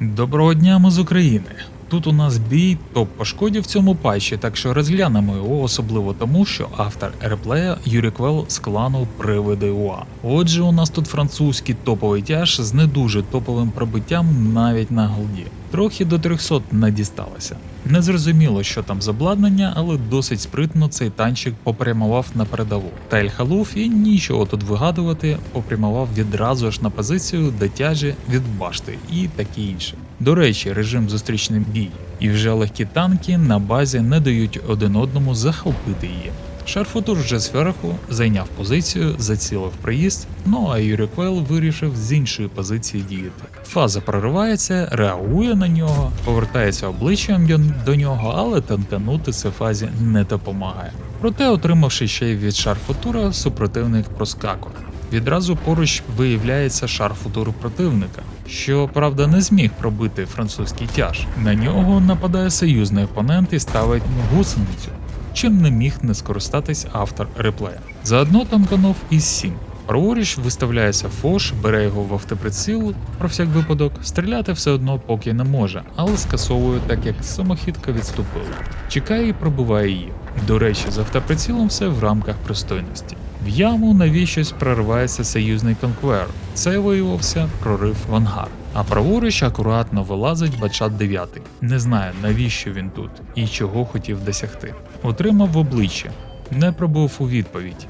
Доброго дня, ми з України. Тут у нас бій топ по в цьому патчі, так що розглянемо його особливо тому, що автор реплея Юрій Квел з клану Привиди УА. Отже, у нас тут французький топовий тяж з не дуже топовим пробиттям навіть на голді. Трохи до 300 не дісталося. Не зрозуміло, що там з обладнання, але досить спритно цей танчик попрямував на передову. Та Ель-Халуф і нічого тут вигадувати, попрямував відразу ж на позицію де тяжі від башти і таке інше. До речі, режим зустрічний бій, і вже легкі танки на базі не дають один одному захопити її. Шарфутур вже зверху зайняв позицію, зацілив приїзд, ну а Юріквел вирішив з іншої позиції діяти. Фаза проривається, реагує на нього, повертається обличчям до нього, але танканути це фазі не допомагає. Проте, отримавши ще й від шарфутура, супротивник проскакує. Відразу поруч виявляється шарфутур противника, що правда не зміг пробити французький тяж. На нього нападає союзний опонент і ставить гусеницю чим не міг не скористатись автор реплея. Заодно танканув із 7. Праворуч виставляється Фош, бере його в автоприціл про всяк випадок, стріляти все одно поки не може, але скасовує так як самохідка відступила. Чекає і пробиває її. До речі, з автоприцілом все в рамках пристойності. В яму навіщось проривається союзний конквер. Це виявився прорив в ангар. А праворуч акуратно вилазить Бачат 9. Не знаю, навіщо він тут і чого хотів досягти. Отримав в обличчя, не пробув у відповідь.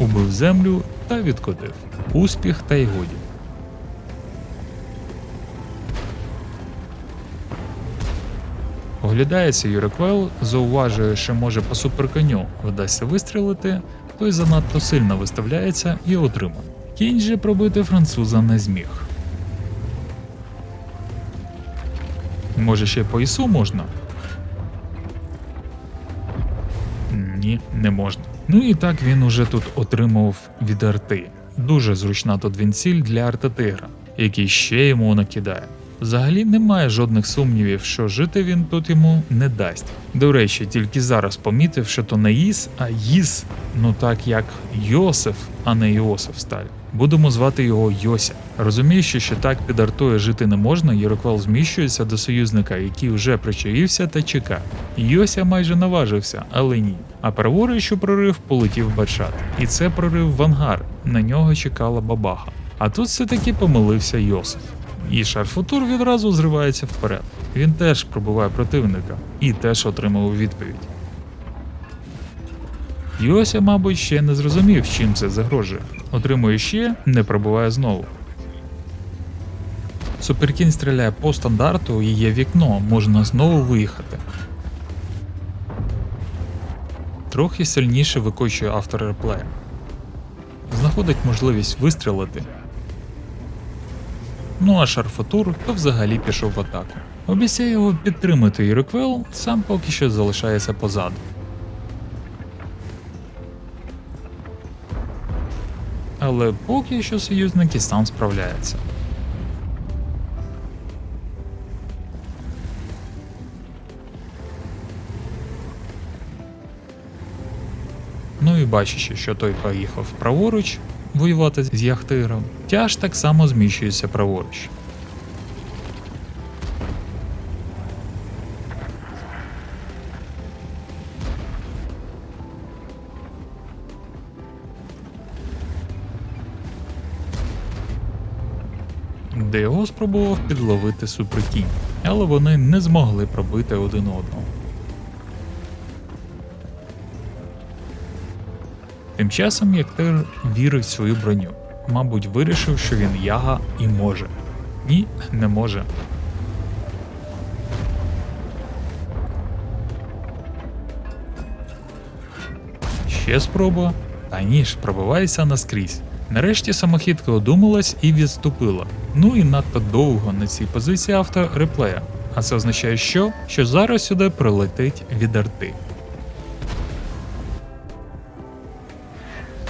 Убив землю та відкотив. Успіх та й годі. Оглядається Юриквел, зауважує, що може по суперконю вдасться вистрілити, той занадто сильно виставляється і отримав. Кінь же пробити француза не зміг. Може ще по ісу можна? Ні, не можна. Ну і так він уже тут отримав від арти. Дуже зручна тут він ціль для артатигра, який ще йому накидає. Взагалі немає жодних сумнівів, що жити він тут йому не дасть. До речі, тільки зараз помітив, що то не Іс, а Їс, ну так як Йосиф, а не Іосиф Сталь. Будемо звати його Йося. Розуміючи, що так під артою жити не можна, Єроквал зміщується до союзника, який вже причаївся та чекає. Йося майже наважився, але ні. А праворуч у прорив полетів Бачат. І це прорив в ангар. На нього чекала бабаха. А тут все-таки помилився Йосиф. І Шарфутур відразу зривається вперед. Він теж пробиває противника і теж отримав відповідь. Йося, мабуть, ще не зрозумів, чим це загрожує. Отримує ще, не пробиває знову. Суперкін стріляє по стандарту і є вікно, можна знову виїхати. Трохи сильніше викочує автор реплея. Знаходить можливість вистрілити. Ну а Шарфатур то взагалі пішов в атаку. Обіцяє його підтримати і сам поки що залишається позаду. Але поки що союзник і сам справляється. Ну і бачачи, що той поїхав праворуч воювати з Яхтиром, тяж так само зміщується праворуч. Де його спробував підловити суперкінь, але вони не змогли пробити один одного. Тим часом Яктир вірить в свою броню. Мабуть, вирішив, що він яга і може. Ні, не може. Ще спроба. Та ні ж, пробивається наскрізь. Нарешті самохідка одумалась і відступила. Ну і надто довго на цій позиції авто реплея. А це означає що? Що зараз сюди прилетить від арти.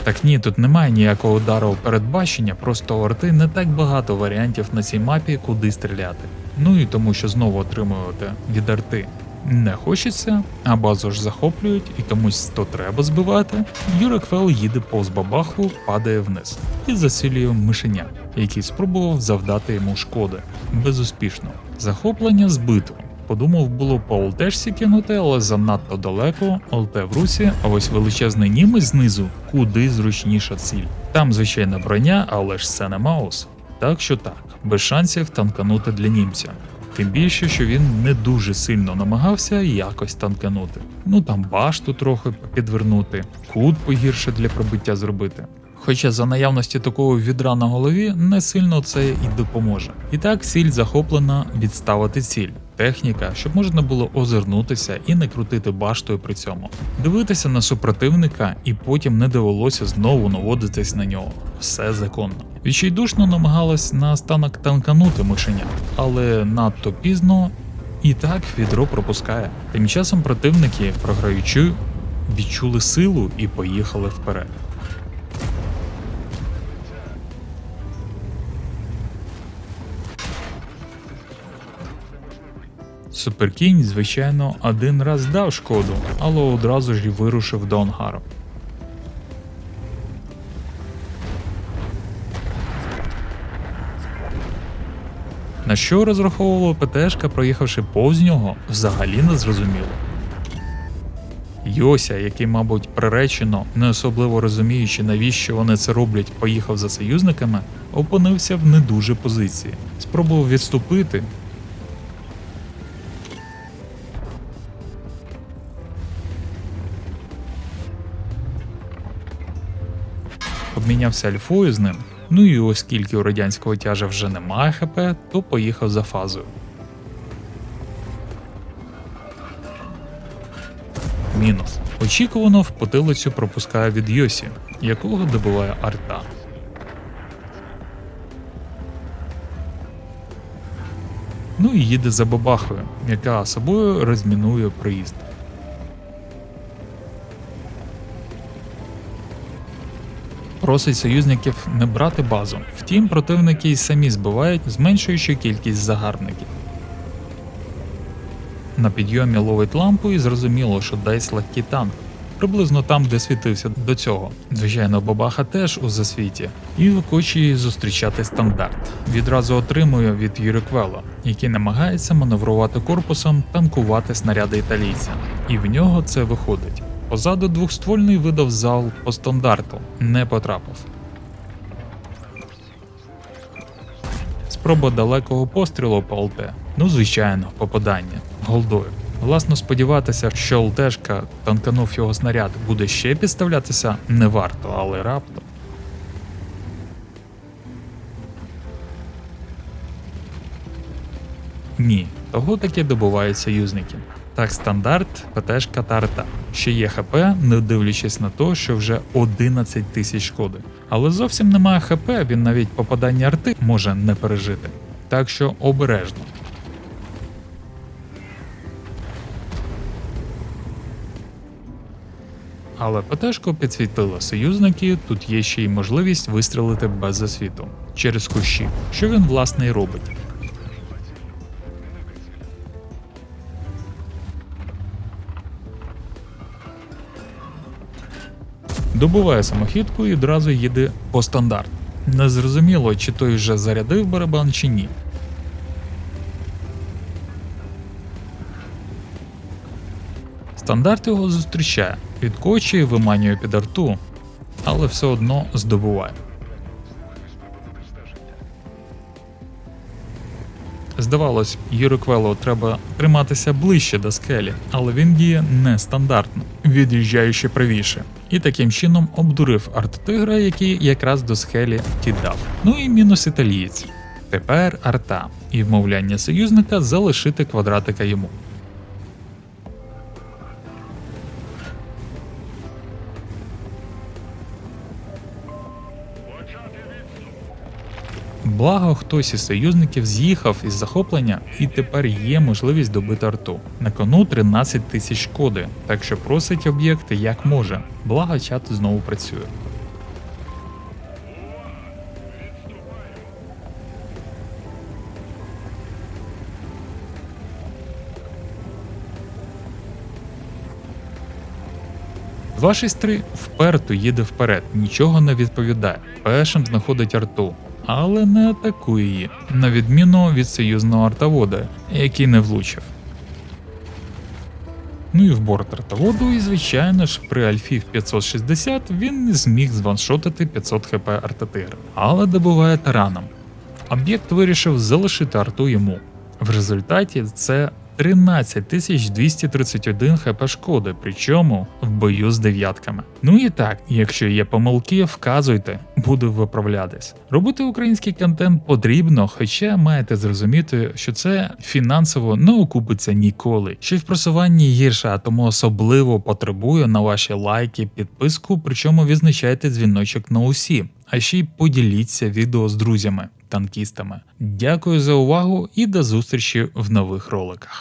Так ні, тут немає ніякого удару передбачення, просто у арти не так багато варіантів на цій мапі, куди стріляти. Ну і тому, що знову отримувати від арти не хочеться, а базу ж захоплюють і комусь то треба збивати. Юриквел їде повз бабаху, падає вниз і засилює мишеня, який спробував завдати йому шкоди. Безуспішно. Захоплення збито. Подумав було по ЛТшці кинути, але занадто далеко, ЛТ в русі, а ось величезний німець знизу куди зручніша ціль. Там звичайна броня, але ж це не Маус. Так що так, без шансів танканути для німця. Тим більше, що він не дуже сильно намагався якось танканути. Ну там башту трохи підвернути, кут погірше для пробиття зробити. Хоча за наявності такого відра на голові не сильно це і допоможе. І так ціль захоплена відставити ціль. Техніка, щоб можна було озирнутися і не крутити баштою при цьому, дивитися на супротивника і потім не довелося знову наводитись на нього. Все законно. Відчайдушно намагалась на останок танканути мишеня, але надто пізно і так відро пропускає. Тим часом противники, програючи, відчули силу і поїхали вперед. Суперкінь, звичайно, один раз дав шкоду, але одразу ж і вирушив до ангару. На що розраховувала ПТшка, проїхавши повз нього, взагалі не зрозуміло. Йося, який, мабуть, приречено, не особливо розуміючи, навіщо вони це роблять, поїхав за союзниками, опинився в не дуже позиції. Спробував відступити, обмінявся альфою з ним. Ну і оскільки у радянського тяжа вже немає ХП, то поїхав за фазою. Мінус. Очікувано в потилицю пропускає від Йосі, якого добиває арта. Ну і їде за бабахою, яка собою розмінує проїзд. Просить союзників не брати базу. Втім, противники й самі збивають, зменшуючи кількість загарбників. На підйомі ловить лампу і зрозуміло, що Дайс легкий танк. Приблизно там, де світився до цього. Звичайно, бабаха теж у засвіті, і викочує зустрічати стандарт. Відразу отримує від Юриквела, який намагається маневрувати корпусом, танкувати снаряди італійця. І в нього це виходить. Позаду двохствольний видав зал по стандарту, не потрапив. Спроба далекого пострілу по ЛТ. Ну, звичайно, попадання голдою. Власно сподіватися, що ЛТшка танканув його снаряд, буде ще підставлятися не варто, але раптом. Ні, того таки добувають союзники. Так, стандарт, ПТшка та арта. Ще є ХП, не дивлячись на те, що вже 11 тисяч шкоди. Але зовсім немає ХП, він навіть попадання арти може не пережити. Так що обережно. Але ПТшку підсвітили союзники, тут є ще й можливість вистрілити без засвіту через кущі, що він власне й робить. Добуває самохідку і одразу їде по стандарт. Незрозуміло, чи той вже зарядив барабан чи ні. Стандарт його зустрічає, відкочує, виманює під арту, але все одно здобуває. Здавалось, Юриквелу треба триматися ближче до скелі, але він діє нестандартно, від'їжджаючи правіше, і таким чином обдурив арт-тигра, який якраз до скелі тідав. Ну і мінус італієць. Тепер арта і вмовляння союзника залишити квадратика йому. Благо, хтось із союзників з'їхав із захоплення, і тепер є можливість добити арту. На кону 13 тисяч шкоди, так що просить об'єкти як може. Благо чат знову працює. Два 6 3 вперто їде вперед, нічого не відповідає. Першим знаходить арту але не атакує її, на відміну від союзного артовода, який не влучив. Ну і в борт артоводу, і звичайно ж, при Альфі в 560 він не зміг званшотити 500 хп артатир, але добуває тараном. Об'єкт вирішив залишити арту йому. В результаті це 13231 хп шкоди, причому в бою з дев'ятками. Ну і так, якщо є помилки, вказуйте, буду виправлятись. Робити український контент потрібно, хоча маєте зрозуміти, що це фінансово не окупиться ніколи. Ще й в просуванні гірше, а тому особливо потребую на ваші лайки, підписку, причому відзначайте дзвіночок на усі. А ще й поділіться відео з друзями, танкістами. Дякую за увагу і до зустрічі в нових роликах.